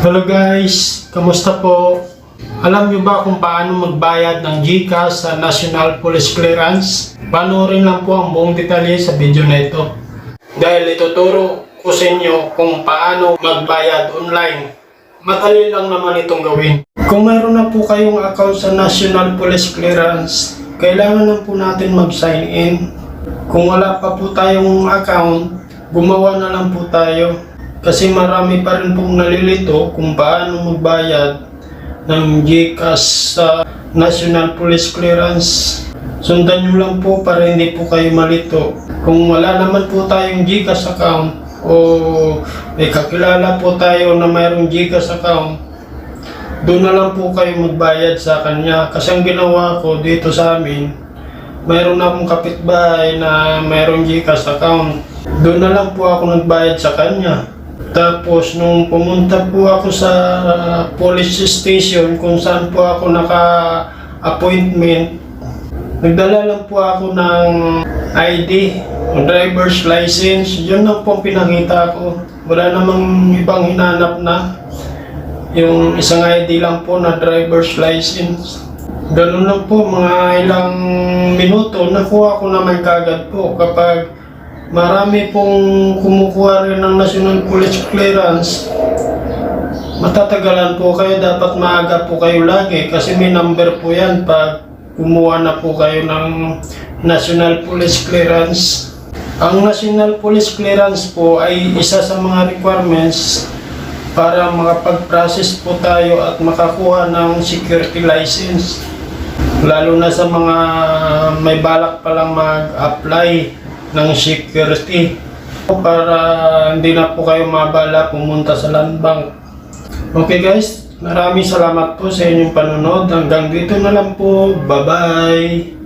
Hello guys, kamusta po? Alam niyo ba kung paano magbayad ng GCash sa National Police Clearance? Panoorin lang po ang buong detalye sa video na ito. Dahil ituturo ko sa inyo kung paano magbayad online. Madali lang naman itong gawin. Kung mayroon na po kayong account sa National Police Clearance, kailangan na po natin mag-sign in. Kung wala pa po tayong account, gumawa na lang po tayo. Kasi marami pa rin pong nalilito kung paano magbayad ng GCash sa National Police Clearance. Sundan nyo lang po para hindi po kayo malito. Kung wala naman po tayong GCash account o may kakilala po tayo na mayroong GCash account, doon na lang po kayo magbayad sa kanya. Kasi ang ginawa ko dito sa amin, mayroon na akong kapitbahay na mayroong GCash account. Doon na lang po ako nagbayad sa kanya. Tapos nung pumunta po ako sa police station kung saan po ako naka-appointment, nagdala lang po ako ng ID, driver's license. Yun lang po pinakita ko. Wala namang ibang hinanap na. Yung isang ID lang po na driver's license. Ganun lang po, mga ilang minuto, nakuha ko naman kagad po kapag marami pong kumukuha rin ng National Police Clearance. Matatagalan po kayo, dapat maaga po kayo lagi kasi may number po yan pag kumuha na po kayo ng National Police Clearance. Ang National Police Clearance po ay isa sa mga requirements para makapag-process po tayo at makakuha ng security license. Lalo na sa mga may balak palang mag-apply ng security para hindi na po kayo mabala pumunta sa land bank. Okay guys, maraming salamat po sa inyong panonood. Hanggang dito na lang po. Bye-bye!